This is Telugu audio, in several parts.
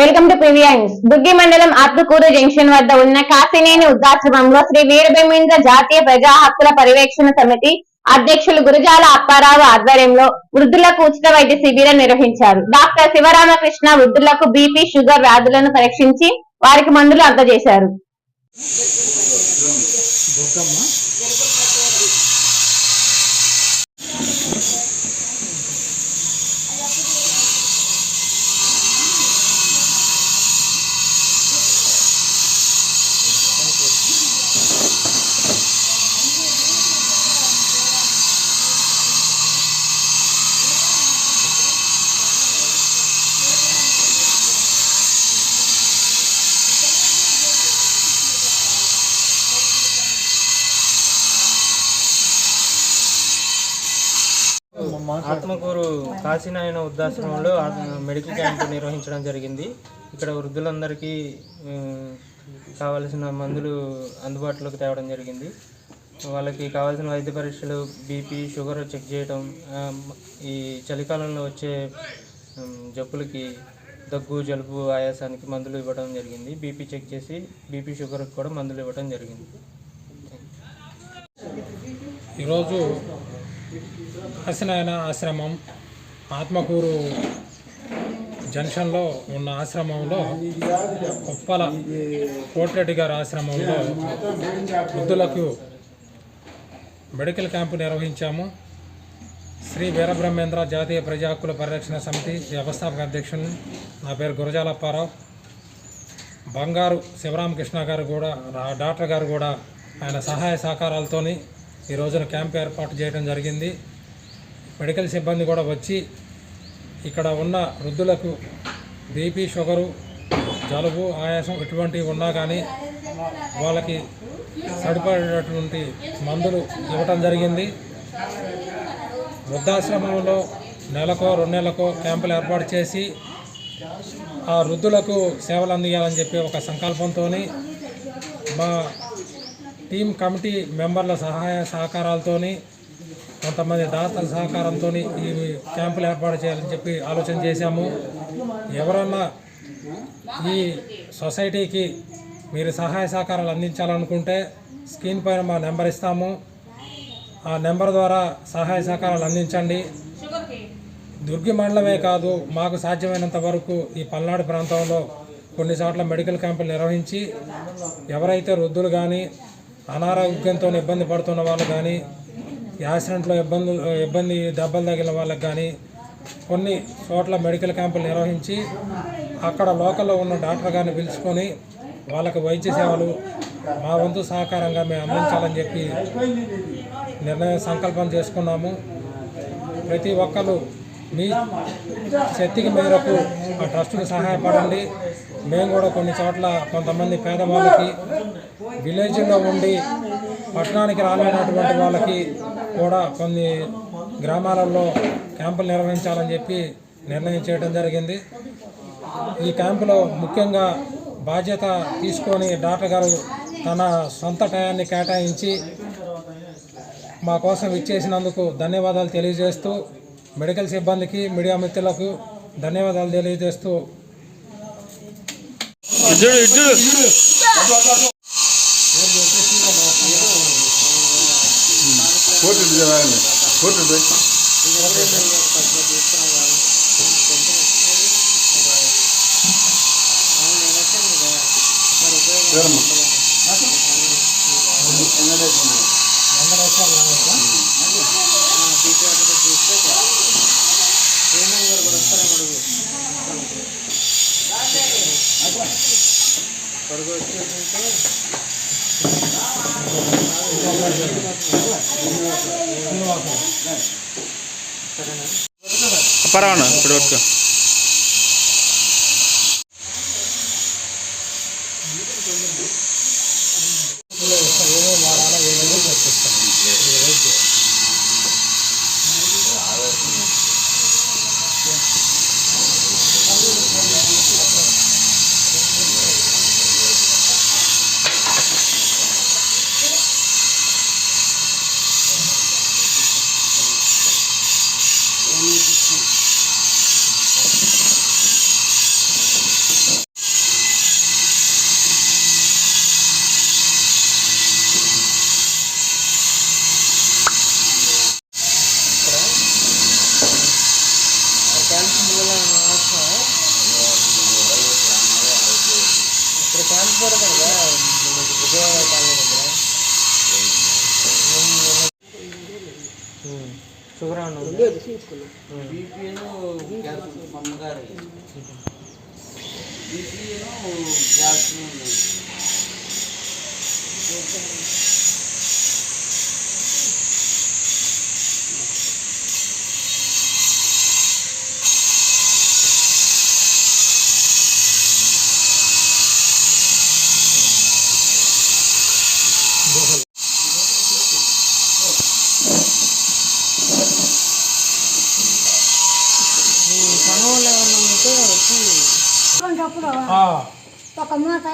వెల్కమ్ టు ప్రివియన్స్ దుగ్గి మండలం అత్తుకూరు జంక్షన్ వద్ద ఉన్న కాసినేని వృద్ధాశ్రమంలో శ్రీ వీరభేమేంద్ర జాతీయ ప్రజా హక్కుల పర్యవేక్షణ సమితి అధ్యక్షులు గురజాల అప్పారావు ఆధ్వర్యంలో వృద్ధులకు ఉచిత వైద్య శిబిరం నిర్వహించారు. డాక్టర్ శివరామకృష్ణ వృద్ధులకు బీపీ షుగర్ వ్యాధులను పరీక్షించి వారికి మందులు అందజేశారు. ఆత్మకూరు కాశీనాయన వృద్ధాశ్రమంలో మెడికల్ క్యాంప్ నిర్వహించడం జరిగింది. ఇక్కడ వృద్ధులందరికీ కావలసిన మందులు అందుబాటులోకి తేవడం జరిగింది. వాళ్ళకి కావాల్సిన వైద్య పరీక్షలు బీపీ షుగర్ చెక్ చేయడం ఈ చలికాలంలో వచ్చే జబ్బులకి దగ్గు జలుబు ఆయాసానికి మందులు ఇవ్వడం జరిగింది. బీపీ చెక్ చేసి బీపీ షుగర్కి కూడా మందులు ఇవ్వడం జరిగింది. ఈరోజు కాశీనాయన ఆశ్రమం ఆత్మకూరు జంక్షన్లో ఉన్న ఆశ్రమంలో ఉప్పల కోటిరెడ్డి గారి ఆశ్రమంలో వృద్ధులకు మెడికల్ క్యాంపు నిర్వహించాము. శ్రీ వీరబ్రహ్మేంద్ర జాతీయ ప్రజా హక్కుల పరిరక్షణ సమితి వ్యవస్థాపక అధ్యక్షులు. నా పేరు గురజాలప్పారావు బంగారు శివరామకృష్ణ గారు కూడా డాక్టర్ గారు కూడా ఆయన సహాయ సహకారాలతోని ఈ రోజున క్యాంప్ ఏర్పాటు చేయడం జరిగింది. మెడికల్ సిబ్బంది కూడా వచ్చి ఇక్కడ ఉన్న వృద్ధులకు బీపీ షుగరు జలుబు ఆయాసం ఇటువంటివి ఉన్నా కానీ వాళ్ళకి సరిపడేటటువంటి మందులు ఇవ్వటం జరిగింది. వృద్ధాశ్రమంలో నెలకో రెండు నెలలకో క్యాంపులు ఏర్పాటు చేసి ఆ వృద్ధులకు సేవలు అందియాలని చెప్పి ఒక సంకల్పంతో మా టీం కమిటీ మెంబర్ల సహాయ సహకారాలతోని కొంతమంది దాతల సహకారంతో ఈ క్యాంపులు ఏర్పాటు చేయాలని చెప్పి ఆలోచన చేశాము. ఎవరన్నా ఈ సొసైటీకి మీరు సహాయ సహకారాలు అందించాలనుకుంటే స్క్రీన్ పైన మా నెంబర్ ఇస్తాము. ఆ నెంబర్ ద్వారా సహాయ సహకారాలు అందించండి. దుర్గి మండలమే కాదు మాకు సాధ్యమైనంత వరకు ఈ పల్నాడు ప్రాంతంలో కొన్ని చోట్ల మెడికల్ క్యాంపులు నిర్వహించి ఎవరైతే వృద్ధులు కానీ అనారోగ్యంతో ఇబ్బంది పడుతున్న వాళ్ళు కానీ యాక్సిడెంట్లో ఇబ్బంది ఇబ్బంది దెబ్బలు తగిలిన వాళ్ళకి కానీ కొన్ని చోట్ల మెడికల్ క్యాంపులు నిర్వహించి అక్కడ లోకల్లో ఉన్న డాక్టర్ గారిని పిలుచుకొని వాళ్ళకి వైద్య సేవలు మా వంతు సహకారంగా మేము అందించాలని చెప్పి నిర్ణయం సంకల్పం చేసుకున్నాము. ప్రతి ఒక్కరు మీ శక్తికి మేరకు ఆ ట్రస్ట్కి సహాయపడండి. మేము కూడా కొన్ని చోట్ల కొంతమంది పేదవాళ్ళకి విలేజ్లో ఉండి పట్టణానికి రాలేనటువంటి వాళ్ళకి కూడా కొన్ని గ్రామాలలో క్యాంపులు నిర్వహించాలని చెప్పి నిర్ణయం చేయడం జరిగింది. ఈ క్యాంపులో ముఖ్యంగా బాధ్యత తీసుకొని డాక్టర్ గారు తన సొంత టయాన్ని కేటాయించి మా కోసం ఇచ్చేసినందుకు ధన్యవాదాలు తెలియజేస్తూ మెడికల్ సిబ్బందికి మీడియా మిత్రులకు ధన్యవాదాలు తెలియజేస్తూ ఫోటో తీయాలి ఫోటో పర్వానా ఇప్పుడు షుగర్ అన్న అప్పుడు ఆ, ఒక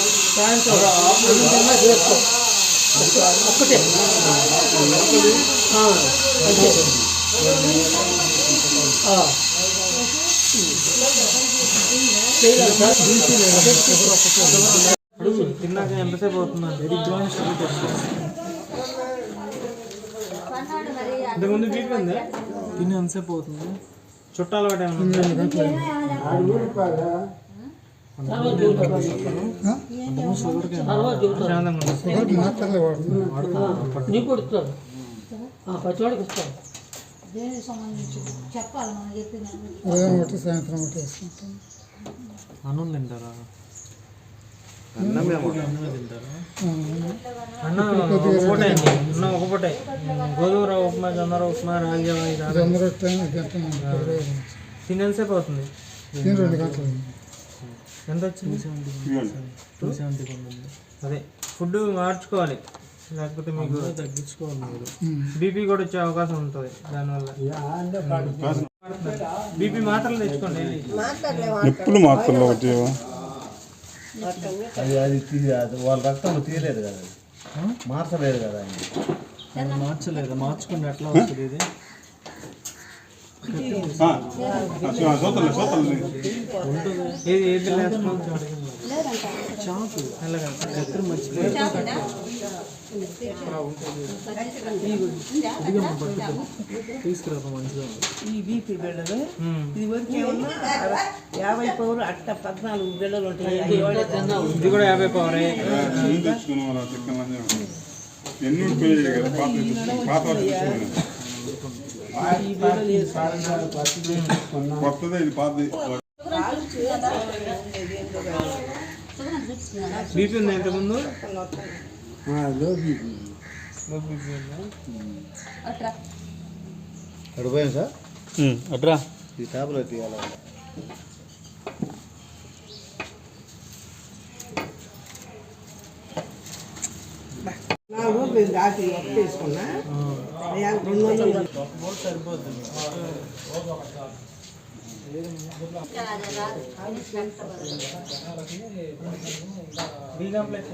మూతల ఉండలు చూపించండి ఒకసారి అడుగు తిన్నాక ఎంతసేపు అవుతుందండి ఇంతకుముందు బీపీ ఉందా తిని ఎంతసేపు అవుతుంది? చుట్టాలు ఒకటి ఏమన్నా దేనికి సంబంధించి చెప్పాలి మనం అన్నం తింటారా అన్నమే తింటారా అన్నం ఒకటే అన్నం ఒక పూటే గోధుమ ఉప్మా జొన్న ఉప్మా రాగి జావ ఇది ఆడ- తిని ఎంత వచ్చింది? Two seventy. అదే ఫుడ్ మార్చుకోవాలి. లేకపోతే మీకు తగ్గించుకోవాలి మీరు. బీపీ కూడా వచ్చే అవకాశం ఉంటుంది దానివల్ల. బీపీ మాత్రలు తెచ్చుకోండి నిప్పులు మాత్రలు ఒకటి అది అది వాళ్ళ రక్తంలో తీయలేదు కదా అది. మార్చలేదు కదా ఆయన. మార్చలేదు మార్చుకుంటే ఎట్లా వస్తుంది ఇది? సోతలు సోతలు ఏది ఏది చాకు అలాగా కత్తిరి మర్చిపోయి తీసుకురా మంచిగా ఈ బీపీ బిళ్ళలు. ఇది వరకు ఏమన్నా? యాభై పౌరు అట్ట పద్నాలుగు బిళ్ళలు ఉంటాయి. ఇది కూడా యాభై పవరే తెచ్చుకున్నాం చికెన్ ఎన్ని. పాత కొత్తదే ఇది పాతది. బీపీ ఉంది ఇంతకుముందు? Low BP. లో బీపీ ఉందా? అక్కడ పోయాం సార్? అట్రా. ఈ టాబ్లెట్ తీయాలి. నాలుగు రాత్రి వేసుకున్నా అయ్యా రెండు వందలు సరిపోతుంది బీ కాంప్లెక్స్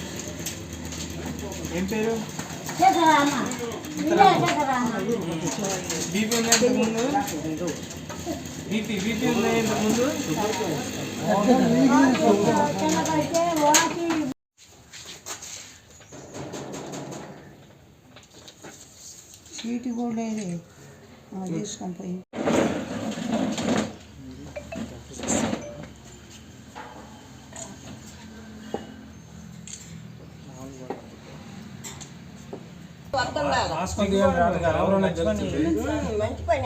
ఏం పేరు? బీపీ ఉందా ఇంతకుముందు బీపీ బీపీ ఉందా ఇంతకుముందు సీటు కూడా లేదు. తీసుకొని పోయి. రాసుకుంది ఏం రాదు కదా ఎవరైనా జరుగుతుంది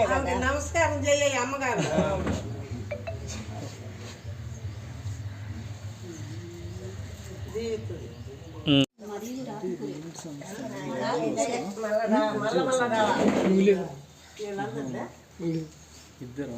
ఆవిడ నమస్కారం చెయ్యి అమ్మగారు. ఇద్దరు.